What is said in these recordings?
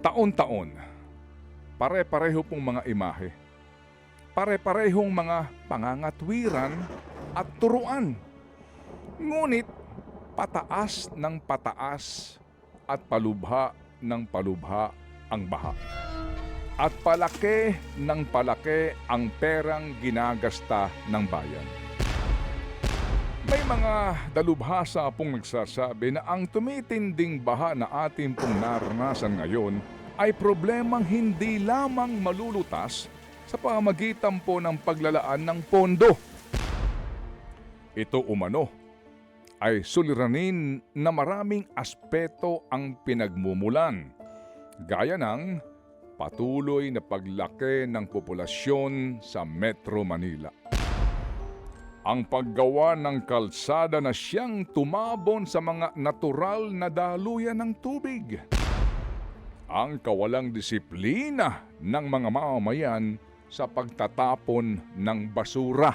Taon-taon, pare-pareho pong mga imahe. Pare-parehong mga pangangatwiran at turuan. Ngunit pataas ng pataas at palubha ng palubha ang baha. At palaki ng palaki ang perang ginagasta ng bayan. May mga dalubhasa pong nagsasabi na ang tumitinding baha na ating pong naranasan ngayon ay problemang hindi lamang malulutas sa pamagitan po ng paglalaan ng pondo. Ito umano ay suliranin na maraming aspeto ang pinagmumulan, gaya ng patuloy na paglaki ng populasyon sa Metro Manila ang paggawa ng kalsada na siyang tumabon sa mga natural na daluyan ng tubig. Ang kawalang disiplina ng mga mamamayan sa pagtatapon ng basura.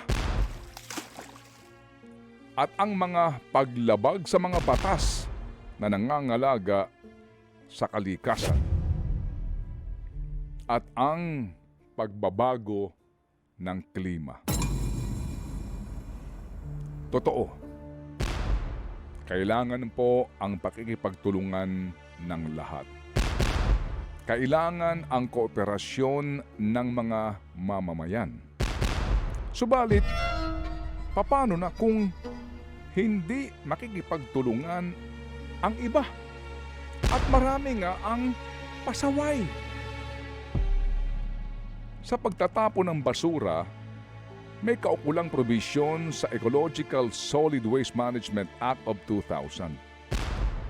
At ang mga paglabag sa mga batas na nangangalaga sa kalikasan. At ang pagbabago ng klima. Totoo. Kailangan po ang pakikipagtulungan ng lahat. Kailangan ang kooperasyon ng mga mamamayan. Subalit, papano na kung hindi makikipagtulungan ang iba? At marami nga ang pasaway. Sa pagtatapon ng basura, may kaukulang probisyon sa Ecological Solid Waste Management Act of 2000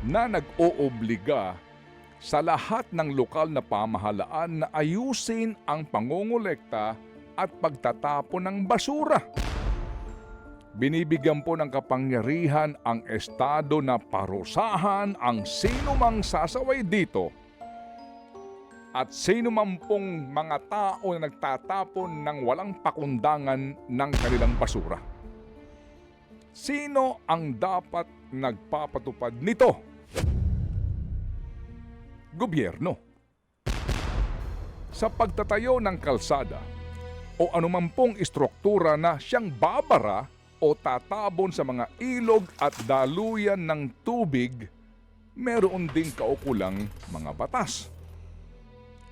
na nag-oobliga sa lahat ng lokal na pamahalaan na ayusin ang pangongolekta at pagtatapon ng basura. Binibigyan po ng kapangyarihan ang Estado na parusahan ang sino mang sasaway dito at sino man pong mga tao na nagtatapon ng walang pakundangan ng kanilang basura. Sino ang dapat nagpapatupad nito? Gobyerno. Sa pagtatayo ng kalsada o anuman pong istruktura na siyang babara o tatabon sa mga ilog at daluyan ng tubig, meron ding kaukulang mga batas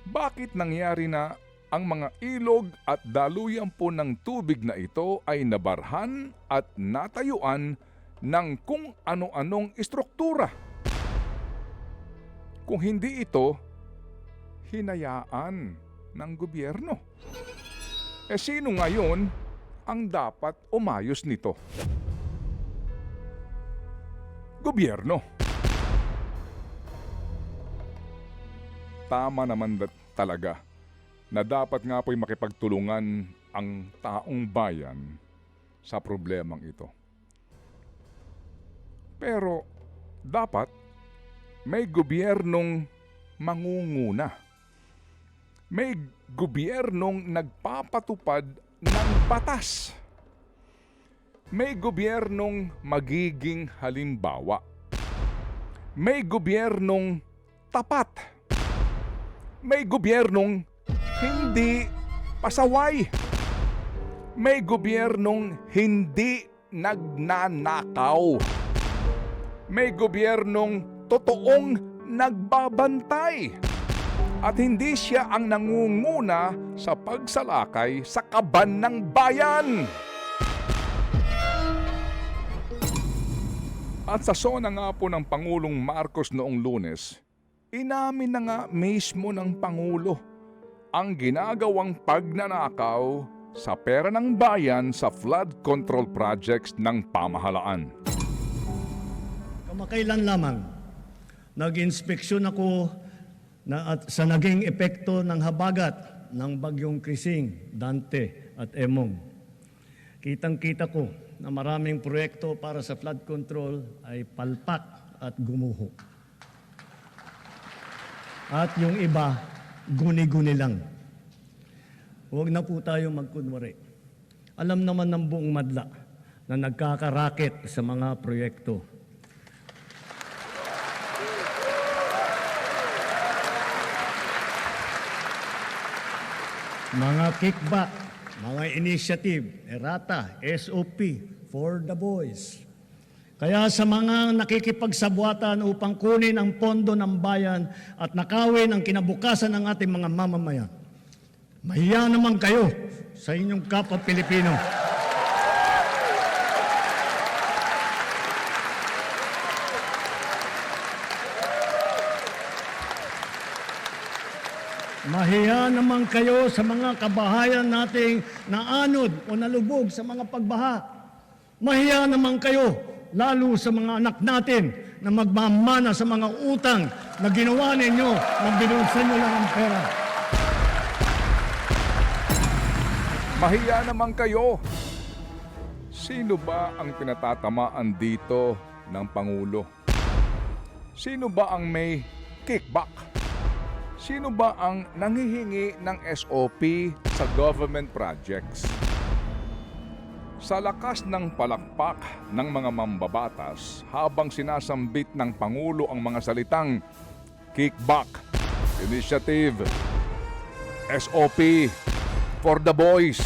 bakit nangyari na ang mga ilog at daluyan po ng tubig na ito ay nabarhan at natayuan ng kung ano-anong istruktura. Kung hindi ito, hinayaan ng gobyerno. E sino ngayon ang dapat umayos nito? Gobyerno. Tama naman talaga na dapat nga po'y makipagtulungan ang taong bayan sa problemang ito. Pero dapat may gobyernong mangunguna. May gobyernong nagpapatupad ng batas. May gobyernong magiging halimbawa. May gobyernong tapat may gobyernong hindi pasaway. May gobyernong hindi nagnanakaw. May gobyernong totoong nagbabantay. At hindi siya ang nangunguna sa pagsalakay sa kaban ng bayan. At sa sona nga po ng Pangulong Marcos noong lunes, inamin na nga mismo ng Pangulo ang ginagawang pagnanakaw sa pera ng bayan sa flood control projects ng pamahalaan. Kamakailan lamang, nag-inspeksyon ako na at sa naging epekto ng habagat ng bagyong Krising, Dante at Emong. Kitang-kita ko na maraming proyekto para sa flood control ay palpak at gumuho. At yung iba, guni-guni lang. Huwag na po tayo magkunwari. Alam naman ng buong madla na nagkakaraket sa mga proyekto. Mga kickback, mga initiative, errata, SOP, for the boys. Kaya sa mga nakikipagsabwatan upang kunin ang pondo ng bayan at nakawin ang kinabukasan ng ating mga mamamayan, mahiya naman kayo sa inyong kapwa Pilipino. Mahiya naman kayo sa mga kabahayan nating naanod o nalubog sa mga pagbaha. Mahiya naman kayo lalo sa mga anak natin na magmamana sa mga utang na ginawa ninyo na binulsan nyo lang ang pera. Mahiya naman kayo. Sino ba ang pinatatamaan dito ng Pangulo? Sino ba ang may kickback? Sino ba ang nangihingi ng SOP sa government projects? Sa lakas ng palakpak ng mga mambabatas habang sinasambit ng Pangulo ang mga salitang kickback, initiative, SOP, for the boys.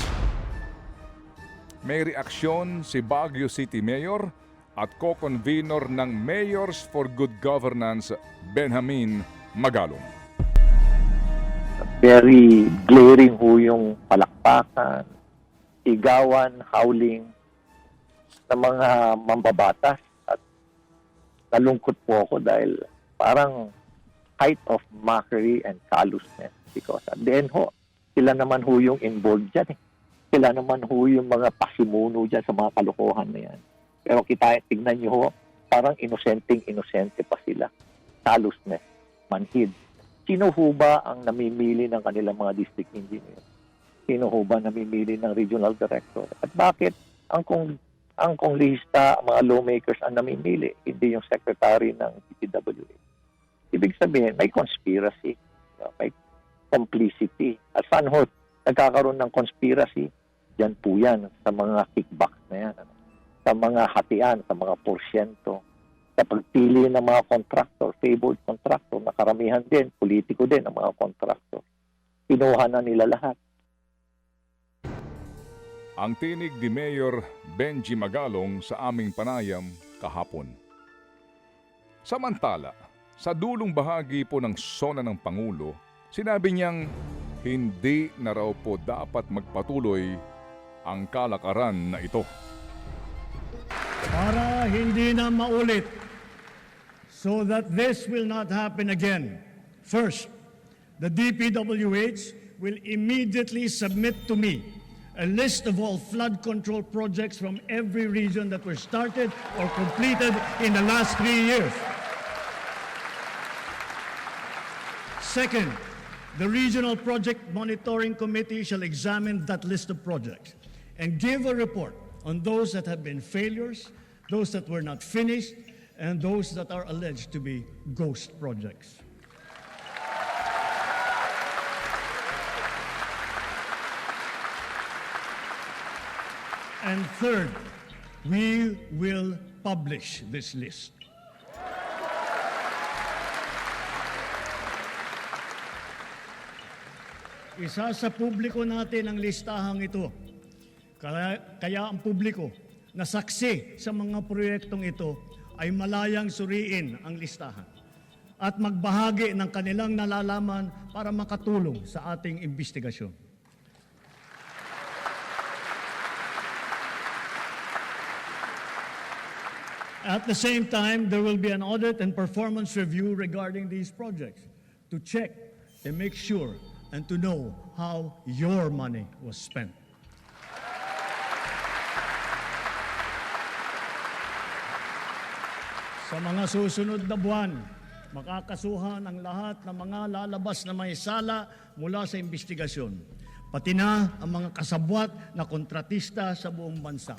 May reaksyon si Baguio City Mayor at co-convenor ng Mayors for Good Governance, Benjamin Magalong. very glaring ho yung palakpakan, sigawan, howling ng mga mambabatas at nalungkot po ako dahil parang height of mockery and callousness because at the end ho, sila naman ho yung involved dyan eh. Sila naman ho yung mga pasimuno dyan sa mga kalokohan na yan. Pero kita, tignan nyo ho, parang inosenteng inosente pa sila. Callousness, manhid, sino ho ba ang namimili ng kanilang mga district engineer? Sino ho ba namimili ng regional director? At bakit ang kong ang konglista, mga lawmakers ang namimili, hindi yung secretary ng DPWA? Ibig sabihin, may conspiracy, may complicity. At saan nagkakaroon ng conspiracy? Diyan po yan, sa mga kickbacks na yan. Ano? Sa mga hatian, sa mga porsyento, sa pagpili ng mga contractor, favored contractor, na karamihan din, politiko din ang mga contractor. Kinuha na nila lahat. Ang tinig ni Mayor Benji Magalong sa aming panayam kahapon. Samantala, sa dulong bahagi po ng sona ng Pangulo, sinabi niyang hindi na raw po dapat magpatuloy ang kalakaran na ito. Para hindi na maulit, so that this will not happen again. First, the DPWH will immediately submit to me a list of all flood control projects from every region that were started or completed in the last three years. Second, the Regional Project Monitoring Committee shall examine that list of projects and give a report on those that have been failures, those that were not finished, and those that are alleged to be ghost projects. And third, we will publish this list. Isa sa publiko natin ang listahang ito. Kaya, kaya ang publiko na saksi sa mga proyektong ito ay malayang suriin ang listahan at magbahagi ng kanilang nalalaman para makatulong sa ating investigasyon. At the same time, there will be an audit and performance review regarding these projects to check and make sure and to know how your money was spent. Sa mga susunod na buwan, makakasuhan ang lahat ng mga lalabas na may sala mula sa investigasyon, pati na ang mga kasabwat na kontratista sa buong bansa.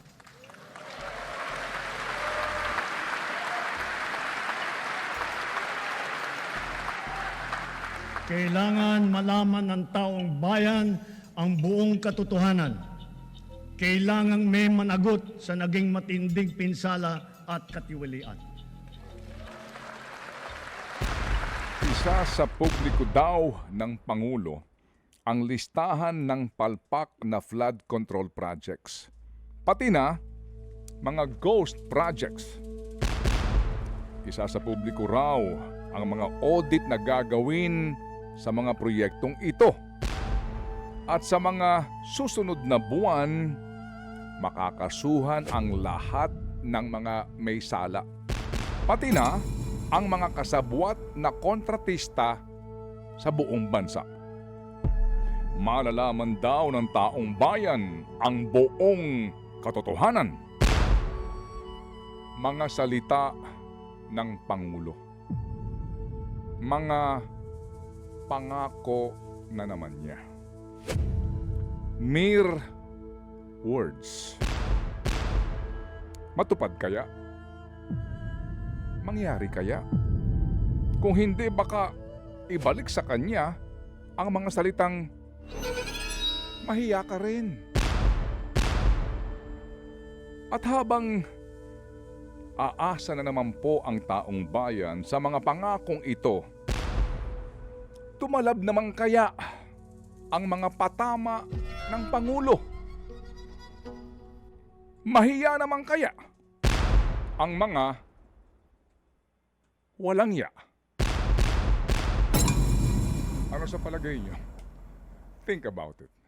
Kailangan malaman ng taong bayan ang buong katotohanan. Kailangang may managot sa naging matinding pinsala at katiwalian. Isa sa publiko daw ng Pangulo ang listahan ng palpak na flood control projects. Pati na mga ghost projects. Isa sa publiko raw ang mga audit na gagawin sa mga proyektong ito. At sa mga susunod na buwan, makakasuhan ang lahat ng mga may sala. Pati na ang mga kasabwat na kontratista sa buong bansa. Malalaman daw ng taong bayan ang buong katotohanan. Mga salita ng Pangulo. Mga pangako na naman niya. Mere words. Matupad kaya? Mangyari kaya? Kung hindi, baka ibalik sa kanya ang mga salitang mahiya ka rin. At habang aasa na naman po ang taong bayan sa mga pangakong ito, tumalab naman kaya ang mga patama ng Pangulo? Mahiya naman kaya ang mga walang ya? Ano sa palagay niyo? Think about it.